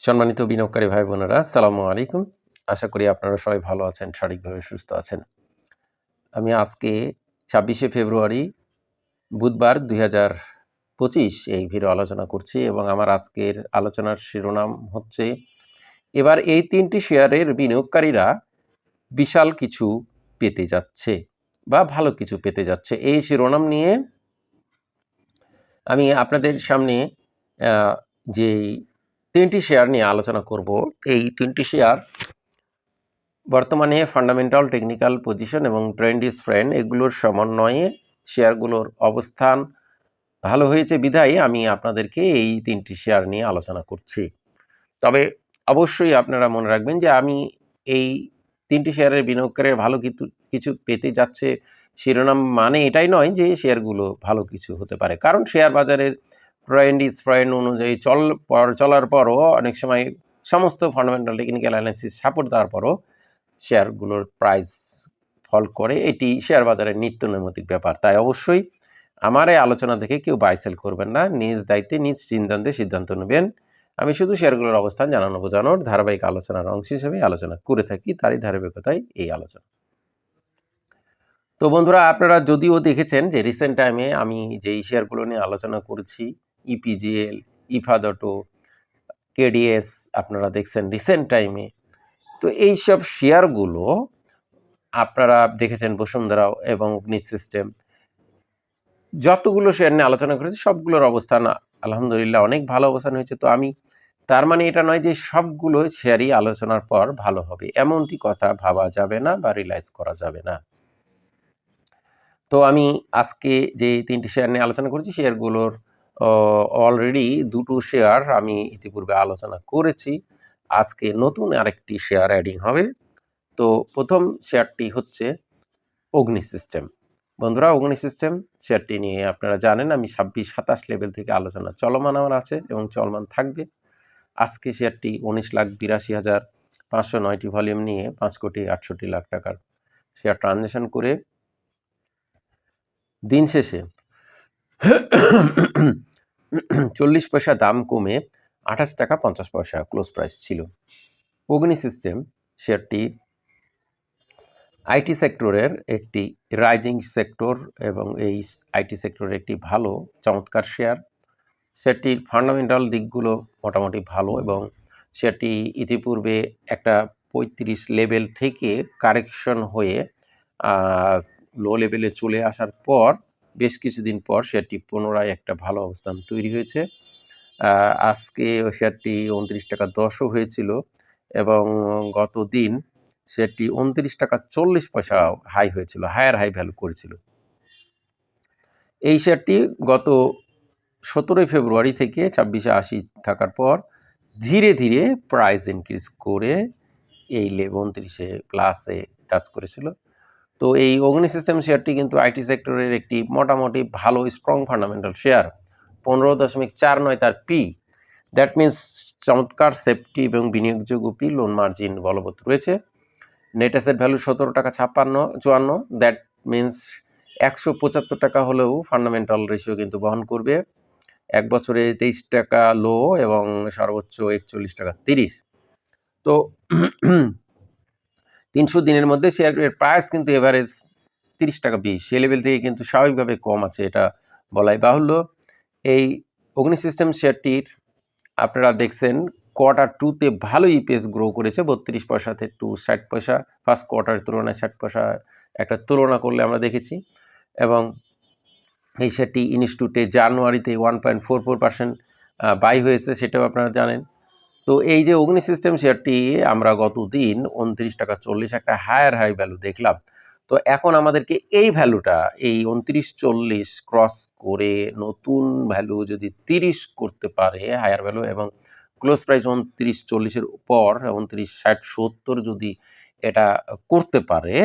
সম্মানিত বিনিয়োগকারী ভাই বোনেরা সালামু আলাইকুম। আশা করি আপনারা সবাই ভালো আছেন, শারীরিকভাবে সুস্থ আছেন। আমি আজকে ছাব্বিশে ফেব্রুয়ারি, বুধবার দুই হাজার পঁচিশ এই ভিডিও আলোচনা করছি এবং আমার আজকের আলোচনার শিরোনাম হচ্ছে, এবার এই তিনটি শেয়ারের বিনিয়োগকারীরা বিশাল কিছু পেতে যাচ্ছে বা ভালো কিছু পেতে যাচ্ছে। এই শিরোনাম নিয়ে আমি আপনাদের সামনে যেই তিনটি শেয়ার নিয়ে আলোচনা করব। এই তিনটি শেয়ার বর্তমানে ফান্ডামেন্টাল টেকনিক্যাল পজিশন এবং ট্রেন্ড ইজ ফ্রেন্ড এগুলোর সমন্বয়ে শেয়ারগুলোর অবস্থান ভালো হয়েছে, বিধায় আমি আপনাদেরকে এই তিনটি শেয়ার নিয়ে আলোচনা করছি। তবে অবশ্যই আপনারা মনে রাখবেন যে আমি এই তিনটি শেয়ারের বিনিয়োগকারীর ভালো কিছু কিছু পেতে যাচ্ছে, শিরোনাম মানে এটাই নয় যে শেয়ারগুলো ভালো কিছু হতে পারে। কারণ শেয়ার বাজারের ট্রেন্ড ফ্রেন্ড অনুযায়ী চল চলার পরও অনেক সময় সমস্ত ফান্ডামেন্টাল টেকনিক্যাল অ্যানালিসিস সাপোর্ট দেওয়ার পরও শেয়ারগুলোর প্রাইস ফল করে। এটি শেয়ার বাজারের নিত্য নৈমিত্তিক ব্যাপার। তাই অবশ্যই আমার এই আলোচনা দেখে কেউ বাই সেল করবেন না। নিজ দায়িত্বে, নিজ চিন্তান্তে সিদ্ধান্ত নেবেন। আমি শুধু শেয়ারগুলোর অবস্থান জানানো বোঝানোর ধারাবাহিক আলোচনার অংশ হিসেবে আলোচনা করে থাকি, তারই ধারাবাহিকতায় এই আলোচনা। তো বন্ধুরা, আপনারা যদিও দেখেছেন যে রিসেন্ট টাইমে আমি যেই শেয়ারগুলো নিয়ে আলোচনা করেছি ইপিজিএল ইফাদটো কেডিএস আপনারা দেখছেন রিসেন্ট টাইমে তো এই সব শেয়ারগুলো আপনারা দেখেছেন বসুন্ধরা এবং অগ্নি সিস্টেম যতগুলো শেয়ার নিয়ে আলোচনা করেছি, সবগুলোর অবস্থান আলহামদুলিল্লাহ অনেক ভালো অবস্থান হয়েছে। তো আমি, তার মানে এটা নয় যে সবগুলো শেয়ারই আলোচনার পর ভালো হবে। এমনটি কথা ভাবা যাবে না বা রিলাইজ করা যাবে না। তো আমি আজকে যে তিনটি শেয়ার নিয়ে আলোচনা করেছি শেয়ারগুলোর অলরেডি দুটো শেয়ার আমি ইতিপূর্বে আলোচনা করেছি। আজকে নতুন আরেকটি শেয়ার অ্যাডিং হবে। তো প্রথম শেয়ারটি হচ্ছে অগ্নি সিস্টেম বন্ধুরা, অগ্নি সিস্টেম শেয়ারটি নিয়ে আপনারা জানেন, আমি ছাব্বিশ সাতাশ লেভেল থেকে আলোচনা চলমান আমার আছে এবং চলমান থাকবে। আজকে শেয়ারটি উনিশ লাখ বিরাশি হাজার পাঁচশো নয়টি ভলিউম নিয়ে পাঁচ কোটি আটষট্টি লাখ টাকার শেয়ার ট্রানজ্যাকশন করে দিন শেষে চল্লিশ পয়সা দাম কমে আঠাশ টাকা পঞ্চাশ পয়সা ক্লোজ প্রাইস ছিল। অগ্নি সিস্টেম শেয়ারটি আইটি সেক্টরের একটি রাইজিং সেক্টর এবং এই আইটি সেক্টরের একটি ভালো চমৎকার শেয়ার শেয়ারটির ফান্ডামেন্টাল দিকগুলো মোটামুটি ভালো এবং শেয়ারটি ইতিপূর্বে একটা পঁয়ত্রিশ লেভেল থেকে কারেকশন হয়ে লো লেভেলে চলে আসার পর কিছুদিন পর শেয়ারটি পুনরায় একটা ভালো অবস্থান তৈরি হয়েছে। আজকে শেয়ারটি উনত্রিশ টাকা দশও হয়েছিল এবং গত দিন শেয়ারটি উনত্রিশ টাকা চল্লিশ পয়সা হাই হয়েছিল, হায়ার হাই ভ্যালু করেছিল। এই শেয়ারটি গত সতেরোই ফেব্রুয়ারি থেকে ছাব্বিশে আশি থাকার পর ধীরে ধীরে প্রাইস ইনক্রিজ করে এই লেভ উনত্রিশে প্লাসে টাচ করেছিল। তো এই অগ্নি সিস্টেম শেয়ারটি কিন্তু আইটি সেক্টরের একটি মোটামুটি ভালো স্ট্রং ফান্ডামেন্টাল শেয়ার পনেরো দশমিক চার নয় তার পি দ্যাট মিন্স চমৎকার সেফটি এবং বিনিয়োগযোগ্য পি লোন মার্জিন বলবৎ রয়েছে। নেট অ্যাসেট ভ্যালু সতেরো টাকা ছাপ্পান্ন, চুয়ান্ন। দ্যাট মিন্স একশো পঁচাত্তর টাকা হলেও ফান্ডামেন্টাল রেশিও কিন্তু বহন করবে। এক বছরে তেইশ টাকা লো এবং সর্বোচ্চ একচল্লিশ টাকা তিরিশ। তো তিনশো দিনের মধ্যে শেয়ারের প্রাইস কিন্তু এভারেজ তিরিশ টাকা বিশ। সে লেভেল থেকে কিন্তু স্বাভাবিকভাবে কম আছে, এটা বলাই বাহুল্য। এই অগ্নি সিস্টেম শেয়ারটির আপনারা দেখছেন কোয়ার্টার টুতে ভালো ইপিএস গ্রো করেছে, বত্রিশ পয়সা থেকে টু ষাট পয়সা। ফার্স্ট কোয়ার্টার তুলনায় ষাট পয়সা একটা তুলনা করলে আমরা দেখেছি। এবং এই শেয়ারটি ইনস্টিটিউটে জানুয়ারিতে one point four four percent buy হয়েছে, সেটাও আপনারা জানেন। তো এই যে অগ্নি সিস্টেম শেয়ারটি আমরা গত দিন উনত্রিশ টাকা চল্লিশ একটা হায়ার হাই ভ্যালু দেখলাম। তো এখন আমাদেরকে এই ভ্যালুটা এই উনত্রিশ চল্লিশ ক্রস করে নতুন ভ্যালু যদি তিরিশ করতে পারে হায়ার ভ্যালু এবং ক্লোজ প্রাইস উনত্রিশ চল্লিশের পর উনত্রিশ ষাট সত্তর যদি এটা করতে পারে,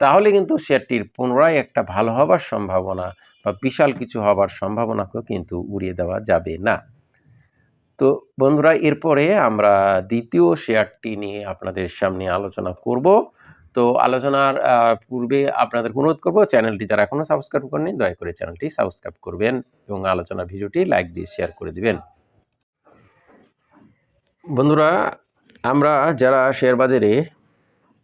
তাহলে কিন্তু শেয়ারটির পুনরায় একটা ভালো হবার সম্ভাবনা বা বিশাল কিছু হবার সম্ভাবনাকেও কিন্তু উড়িয়ে দেওয়া যাবে না। তো বন্ধুরা, এরপরে আমরা দ্বিতীয় শেয়ারটি নিয়ে আপনাদের সামনে আলোচনা করব। তো আলোচনার পূর্বে আপনাদের অনুরোধ করব, চ্যানেলটি যারা এখনও সাবস্ক্রাইব করেনি দয়া করে চ্যানেলটি সাবস্ক্রাইব করবেন এবং আলোচনা ভিডিওটি লাইক দিয়ে শেয়ার করে দিবেন। বন্ধুরা, আমরা যারা শেয়ার বাজারে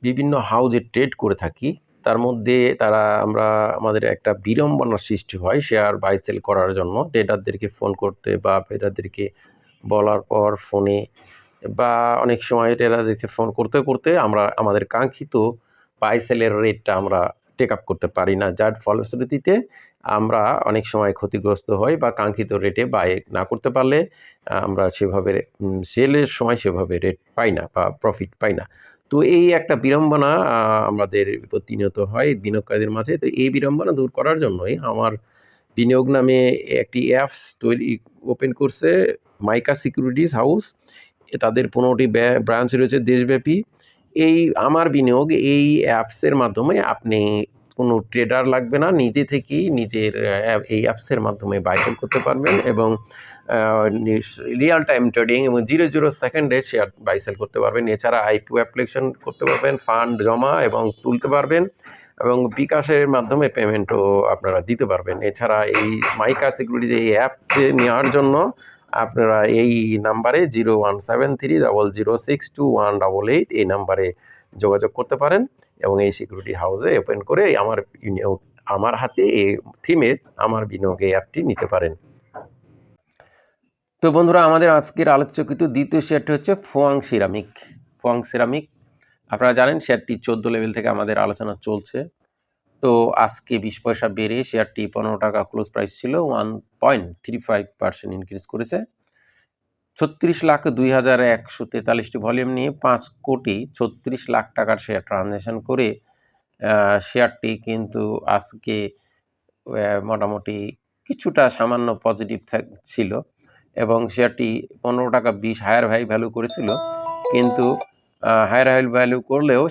বিভিন্ন হাউজে ট্রেড করে থাকি, তার মধ্যে তারা, আমরা, আমাদের একটা বিড়ম্বনার সৃষ্টি হয় শেয়ার বাই সেল করার জন্য। ট্রেডারদেরকে ফোন করতে বা ট্রেডারদেরকে বলার পর ফোনে বা অনেক সময় ট্রেডারদেরকে ফোন করতে করতে আমরা, আমাদের কাঙ্ক্ষিত বাই সেলের রেটটা আমরা টেক আপ করতে পারি না। যার ফলশ্রুতিতে আমরা অনেক সময় ক্ষতিগ্রস্ত হই বা কাঙ্ক্ষিত রেটে বাই না করতে পারলে, আমরা সেভাবে সেলের সময় সেভাবে রেট পাই না বা প্রফিট পাই না। তো এই একটা বিড়ম্বনা আমাদের প্রতিনিয়ত হয় বিনিয়োগকারীদের মাঝে। তো এই বিড়ম্বনা দূর করার জন্যই আমার বিনিয়োগ নামে একটি অ্যাপস তৈরি ওপেন করছে, মাইকা সিকিউরিটিজ হাউস তাদের পনেরোটি ব্রাঞ্চ রয়েছে দেশব্যাপী। এই, আমার বিনিয়োগ এই অ্যাপসের মাধ্যমে আপনি কোনো ট্রেডার লাগবে না, নিজে থেকেই নিজের এই অ্যাপসের মাধ্যমে বাইসেল করতে পারবেন এবং রিয়েল টাইম ট্রেডিং এবং জিরো জিরো সেকেন্ডে শেয়ার বাইসেল করতে পারবেন। এছাড়া আইপিও অ্যাপ্লিকেশন করতে পারবেন ফান্ড জমা এবং তুলতে পারবেন। এবং বিকাশের মাধ্যমে পেমেন্টও আপনারা দিতে পারবেন। এছাড়া এই মাইকা সিকিউরিটিজ এই অ্যাপ নেওয়ার জন্য আপনারা এই নাম্বারে zero one seven three double zero six two one double eight এই নাম্বারে যোগাযোগ করতে পারেন এবং এই সিকিউরিটি হাউসে ওপেন করে আমার আমার হাতে এই থিমে আমার বিনিয়োগ এই অ্যাপটি নিতে পারেন। তো বন্ধুরা, আমাদের আজকের আলোচ্যকৃত দ্বিতীয় শেয়ারটি হচ্ছে ফোয়াং সিরামিক। ফোয়াং সিরামিক আপনারা জানেন শেয়ারটি চোদ্দ লেভেল থেকে আমাদের আলোচনা চলছে। তো আজকে বিশ পয়সা বেড়ে শেয়ারটি পনেরো টাকা ক্লোজ প্রাইস ছিল one point three five percent increase করেছে। ছত্রিশ লাখ দুই হাজার একশো তেতাল্লিশটি ভলিউম নিয়ে পাঁচ কোটি ছত্রিশ লাখ টাকার শেয়ার ট্রানজ্যাকশন করে শেয়ারটি কিন্তু আজকে মোটামুটি কিছুটা সামান্য পজিটিভ ছিল এবং শেয়ারটি পনেরো টাকা বিশ হায়ার ভাই ভ্যালু করেছিল। কিন্তু হায়ার হাই ভ্যালু করলেও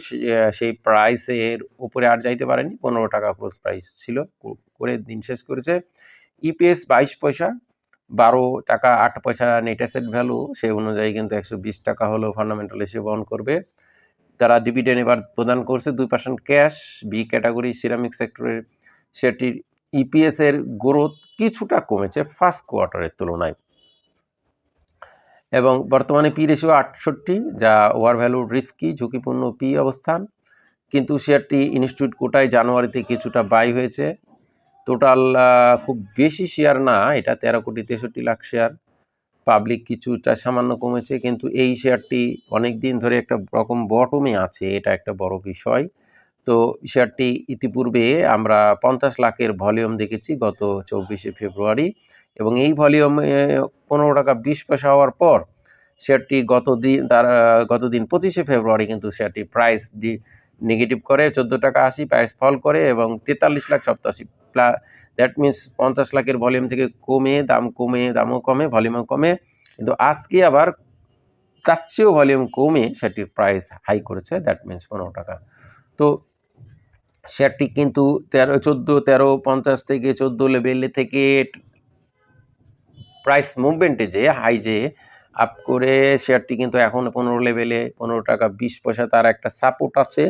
সেই প্রাইসের উপরে আর যাইতে পারেনি। পনেরো টাকা ক্লোজ প্রাইস ছিল। করে দিন শেষ করেছে। ইপিএস বাইশ পয়সা, বারো টাকা আট পয়সা নেট অ্যাসেট ভ্যালু সেই অনুযায়ী কিন্তু একশো বিশ টাকা হলেও ফান্ডামেন্টাল হিসেবে বহন করবে। তারা ডিভিডেন্ড এবার প্রদান করছে, দুই percent cash B category ceramic সেক্টরের সেটির ইপিএস এর গ্রোথ কিছুটা কমেছে ফার্স্ট কোয়ার্টারের তুলনায়। এবং বর্তমানে পি রেশিও আটষট্টি, যা ওভার ভ্যালু রিস্কি ঝুঁকিপূর্ণ পি অবস্থান। কিন্তু শেয়ারটি ইনস্টিটিউট কোটায় জানুয়ারিতে কিছুটা বাই হয়েছে। টোটাল খুব বেশি শেয়ার না, এটা তেরো কোটি তেষট্টি লাখ শেয়ার পাবলিক কিছুটা সামান্য কমেছে, কিন্তু এই শেয়ারটি অনেক দিন ধরে একটা রকম বটমে আছে, এটা একটা বড় বিষয়। তো শেয়ারটি ইতিপূর্বে আমরা পঞ্চাশ লাখের ভলিউম দেখেছি গত চব্বিশে ফেব্রুয়ারি। এবং এই ভলিউমে পনেরো টাকা বিশ পয়সা হওয়ার পর শেয়ারটি গত দিন, তার গত দিন পঁচিশে ফেব্রুয়ারি কিন্তু শেয়ারটি প্রাইস ডি নেগেটিভ করে চোদ্দ টাকা আশি প্রাইস ফল করে এবং তেতাল্লিশ লাখ সপ্তাশি প্লা দ্যাট মিন্স পঞ্চাশ লাখের ভলিউম থেকে কমে, দাম কমে, দামও কমে ভলিউমও কমে। কিন্তু আজকে আবার তার চেয়েও ভলিউম কমে সেটির প্রাইস হাই করেছে দ্যাট মিন্স পনেরো টাকা। তো শেয়ারটি কিন্তু তেরো, চোদ্দ, তেরো, পঞ্চাশ থেকে চোদ্দ লেভেল থেকে প্রাইস মুভমেন্টে যে হাই যে আপ করে শেয়ারটি কিন্তু এখন পনেরো লেভেলে পনেরো টাকা বিশ পয়সা তার একটা সাপোর্ট আছে।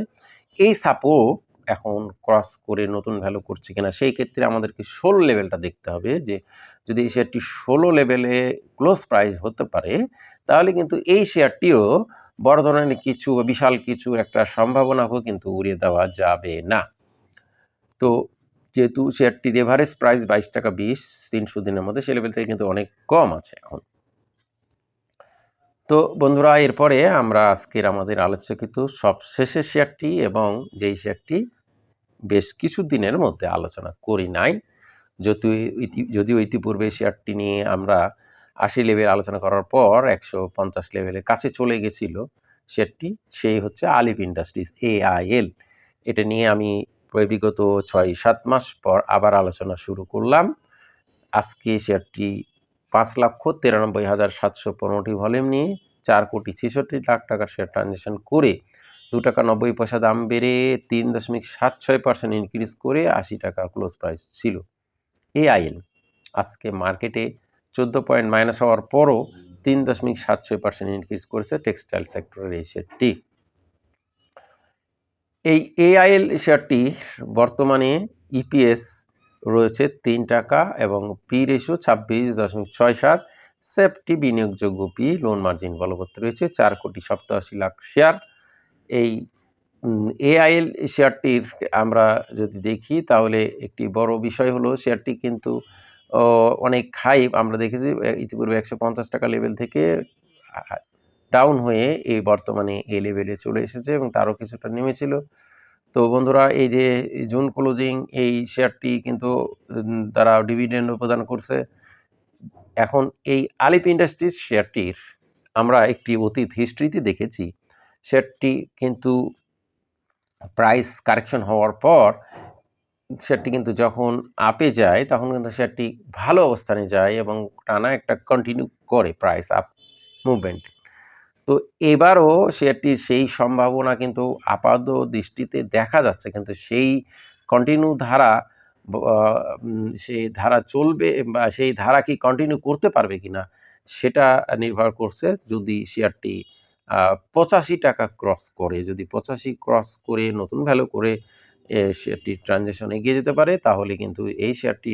এই সাপোর্ট এখন ক্রস করে নতুন ভ্যালু করছে কিনা, সেই ক্ষেত্রে আমাদেরকে ষোলো লেভেলটা দেখতে হবে যে যদি এই শেয়ারটি ষোলো লেভেলে ক্লোজ প্রাইস হতে পারে, তাহলে কিন্তু এই শেয়ারটিও বড় ধরনের কিছু, বিশাল কিছু একটা সম্ভাবনাকেও কিন্তু উড়িয়ে দেওয়া যাবে না। তো যেহেতু শেয়ারটির এভারেজ প্রাইস বাইশ টাকা বিশ, তিনশো দিনের মধ্যে সে লেভেল থেকে কিন্তু অনেক কম আছে এখন। তো বন্ধুরা, এরপরে আমরা আজকের আমাদের আলোচকিত সবশেষের শেয়ারটি এবং যেই শেয়ারটি বেশ কিছু দিনের মধ্যে আলোচনা করি নাই ইতি- যদিও ইতিপূর্বে শেয়ারটি নিয়ে আমরা আশি লেভেল আলোচনা করার পর একশো পঞ্চাশ লেভেলের কাছে চলে গেছিল শেয়ারটি, সেই হচ্ছে আলিপ ইন্ডাস্ট্রিজ এআইএল এটা নিয়ে আমি বিগত ছয়, সাত মাস পর আবার আলোচনা শুরু করলাম। আজকে শেয়ারটি পাঁচ লক্ষ তিরানব্বই হাজার সাতশো পনেরোটি ভলিউম নিয়ে চার কোটি ছেষট্টি লাখ টাকার শেয়ার ট্রানজ্যাকশন করে দু টাকা নব্বই পয়সা দাম বেড়ে তিন দশমিক সাত ছয় পার্সেন্ট ইনক্রিজ করে আশি টাকা ক্লোজ প্রাইস ছিল। এআইএল আজকে মার্কেটে চোদ্দ পয়েন্ট মাইনাস হওয়ার পরও তিন দশমিক সাত ছয় পার্সেন্ট ইনক্রিজ করেছে টেক্সটাইল সেক্টরের এই শেয়ারটি। এই এআইএল শেয়ারটি বর্তমানে ইপিএস রয়েছে তিন টাকা এবং পি রেশিও ছাব্বিশ দশমিক ছয় সাত। সেফটি বিনিয়োগযোগ্য পি লোন মার্জিন বলবৎ রয়েছে চার কোটি সপ্তাশি লাখ শেয়ার এই এআইএল শেয়ারটির আমরা যদি দেখি তাহলে একটি বড় বিষয় হলো শেয়ারটি কিন্তু অনেক হাই আমরা দেখেছি ইতিপূর্বে একশো পঞ্চাশ টাকা লেভেল থেকে ডাউন হয়ে এই বর্তমানে এই লেভেলে চলে এসেছে এবং তারও কিছুটা নেমেছিল। তো বন্ধুরা, এই যে জুন ক্লোজিং এই শেয়ারটি কিন্তু তারা ডিভিডেন্ড প্রদান করছে। এখন এই আলিপ ইন্ডাস্ট্রিজ শেয়ারটির আমরা একটি অতীত হিস্ট্রিতে দেখেছি। শেয়ারটি কিন্তু প্রাইস কারেকশন হওয়ার পর শেয়ারটি কিন্তু যখন আপে যায়, তখন কিন্তু শেয়ারটি ভালো অবস্থানে যায় এবং টানা একটা কন্টিনিউ করে প্রাইস আপ মুভমেন্ট তো এবারও শেয়ারটির সেই সম্ভাবনা কিন্তু আপাত দৃষ্টিতে দেখা যাচ্ছে। কিন্তু সেই কন্টিনিউ ধারা সেই ধারা চলবে বা সেই ধারা কি কন্টিনিউ করতে পারবে কিনা সেটা নির্ভর করছে যদি শেয়ারটি পঁচাশি টাকা ক্রস করে যদি পঁচাশি ক্রস করে নতুন ভ্যালু করে এ, শেয়ারটি ট্রানজ্যাকশন এগিয়ে যেতে পারে তাহলে কিন্তু এই শেয়ারটি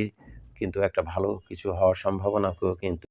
কিন্তু একটা ভালো কিছু হওয়ার সম্ভাবনা কিন্তু